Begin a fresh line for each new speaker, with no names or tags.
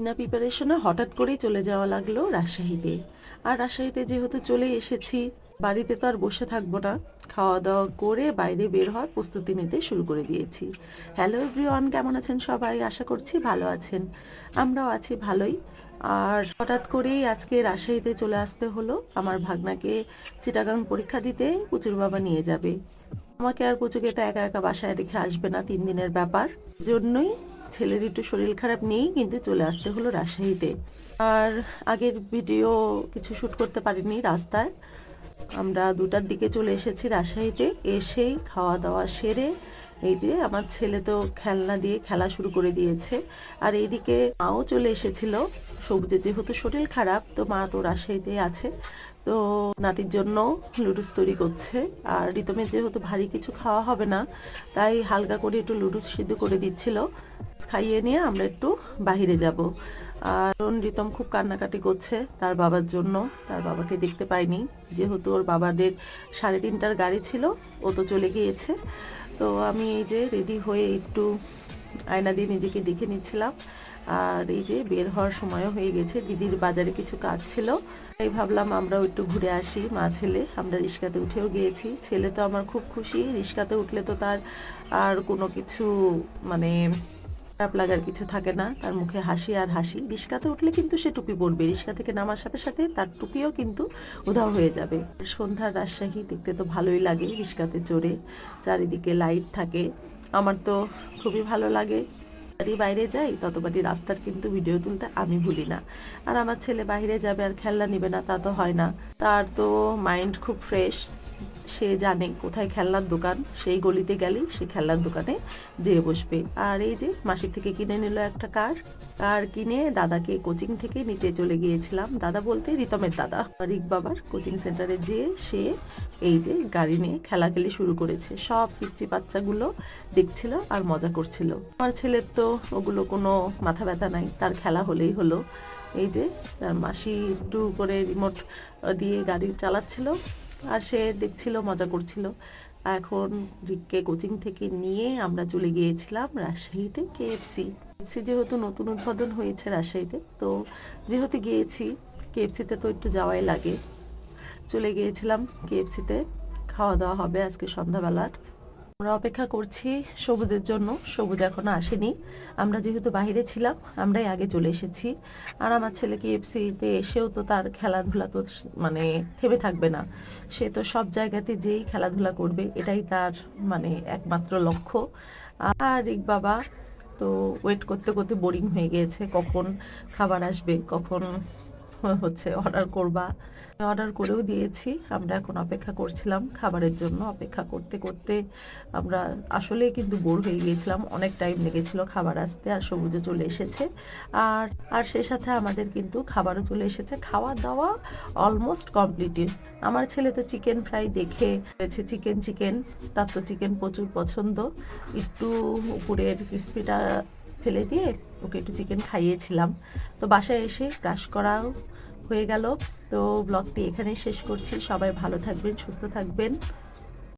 বিনা প্রিপারেশনে হঠাৎ করেই চলে যাওয়া লাগল রাজশাহীতে। আর রাজশাহীতে যেহেতু চলে এসেছি, বাড়িতে তো আর বসে থাকব না। খাওয়া দাওয়া করে বাইরে বের হওয়ার প্রস্তুতি নিতে শুরু করে দিয়েছি। হ্যালো এভরিওয়ান কেমন আছেন সবাই? আশা করছি ভালো আছেন। আমরাও আছি ভালোই। আর হঠাৎ করেই আজকে রাজশাহীতে চলে আসতে হলো। আমার ভাগনাকে চিটাগাং পরীক্ষা দিতে পুচুর বাবা নিয়ে যাবে। আমাকে আর পুচুকে তো একা একা বাসায় রেখে আসবে না, তিন দিনের ব্যাপার। জন্যই ছেলের একটু শরীর খারাপ নেই, কিন্তু চলে আসতে হলো রাজশাহীতে। আর আগের ভিডিও কিছু শ্যুট করতে পারিনি রাস্তায়। আমরা দুটার দিকে চলে এসেছি রাজশাহীতে, এসেই খাওয়া দাওয়া সেরে এই যে আমার ছেলে তো খেলনা দিয়ে খেলা শুরু করে দিয়েছে। আর এইদিকে মাও চলে এসেছিল। সবুজের যেহেতু শরীর খারাপ, তো মা তো রাজশাহীতে আছে। তো নাতির জন্য লুডুস তৈরি করছে। আর রিতমের যেহেতু ভারী কিছু খাওয়া হবে না, তাই হালকা করে একটু লুডুস সিদ্ধ করে দিচ্ছিল। খাইয়ে নিয়ে আমরা একটু বাহিরে যাব। আর রিতম খুব কান্নাকাটি করছে তার বাবার জন্য। তার বাবাকে দেখতে পাইনি। যেহেতু ওর বাবাদের সাড়ে তিনটার গাড়ি ছিল, ও তো চলে গিয়েছে। তো আমি এই যে রেডি হয়ে একটু আয়না দিয়ে নিজেকে দেখে নিচ্ছিলাম। আর এই যে বের হওয়ার সময়ও হয়ে গেছে, দিদির বাজারে কিছু কাজ ছিল। তাই ভাবলাম আমরাও একটু ঘুরে আসি, মা ছেলে। আমরা রিক্সাতে উঠেও গিয়েছি। ছেলে তো আমার খুব খুশি। রিক্সাতে উঠলে তো তার আর কোনো কিছু মানে খারাপ লাগার কিছু থাকে না, তার মুখে হাসি আর হাসি। রিক্সাতে উঠলে কিন্তু সে টুপি পরবে রিক্সা থেকে নামার সাথে সাথে তার টুপিও কিন্তু উধাও হয়ে যাবে। সন্ধ্যার রাজশাহী দেখতে তো ভালোই লাগে রিক্সাতে চড়ে, চারিদিকে লাইট থাকে, আমার তো খুবই ভালো লাগে। যতবারই বাইরে যাই, ততবারই রাস্তার কিন্তু ভিডিও তুলতে আমি ভুলি না। আর আমার ছেলে বাইরে যাবে আর খেলনা নেবে না, তা তো হয় না। তার তো মাইন্ড খুব ফ্রেশ সে জানে কোথায় খেলনার দোকান, সেই গলিতে গেলেই সে খেলনার দোকানে যেয়ে বসবে। আর এই যে মাসির থেকে কিনে নিল একটা কার কার কিনে দাদাকে কোচিং থেকে নিতে চলে গিয়েছিলাম। দাদা বলতে রিতমের দাদা। রিক বাবার কোচিং সেন্টারে যেয়ে সে এই যে গাড়ি নিয়ে খেলাখেলি শুরু করেছে। সব পিচ্চি বাচ্চাগুলো দেখছিল আর মজা করছিল। আমার ছেলের তো ওগুলো কোনো মাথা ব্যথা নাই, তার খেলা হলেই হলো। এই যে তার মাসি একটু করে রিমোট দিয়ে গাড়ি চালাচ্ছিল। আর সে দেখছিল, মজা করছিল। এখন রিককে কোচিং থেকে নিয়ে আমরা চলে গিয়েছিলাম রাজশাহীতে কেএফসি। কেএফসি যেহেতু নতুন উদ্বোধন হয়েছে রাজশাহীতে, তো যেহেতু গিয়েছি, কেএফসিতে তো একটু যাওয়াই লাগে। চলে গিয়েছিলাম কেএফসিতে। খাওয়া দাওয়া হবে আজকে সন্ধ্যাবেলার। আমরা অপেক্ষা করছি সবুজের জন্য। সবুজ এখনও আসেনি। আমরা যেহেতু বাইরে ছিলাম, আমরাই আগে চলে এসেছি। আর আমার ছেলে কেএফসিতে এসেও তো তার খেলাধুলা তো মানে থেমে থাকবে না। সে তো সব জায়গাতে যেই খেলাধুলা করবে, এটাই তার মানে একমাত্র লক্ষ্য। আর রিক বাবা তো ওয়েট করতে করতে বোরিং হয়ে গিয়েছে। কখন খাবার আসবে, কখন হচ্ছে অর্ডার করবা। অর্ডার করেও দিয়েছি, আমরা এখন অপেক্ষা করছিলাম খাবারের জন্য, অপেক্ষা করতে করতে আমরা আসলেই কিন্তু বোর হয়ে গিয়েছিলাম, অনেক টাইম লেগেছিল খাবার আসতে আর সবুজে চলে এসেছে। আর আর সেই সাথে আমাদের কিন্তু খাবারও চলে এসেছে খাওয়া দাওয়া অলমোস্ট কমপ্লিটেড আমার ছেলে তো চিকেন ফ্রাই দেখে হয়েছে চিকেন চিকেন তার তো চিকেন প্রচুর পছন্দ। একটু উপরের ক্রিস্পিটা ফেলে দিয়ে ওকে একটু চিকেন খাইয়েছিলাম। তো বাসায় এসে ব্রাশ করাও হয়ে গেল। তো ব্লগটি এখানে শেষ করছি। সবাই ভালো থাকবেন সুস্থ থাকবেন।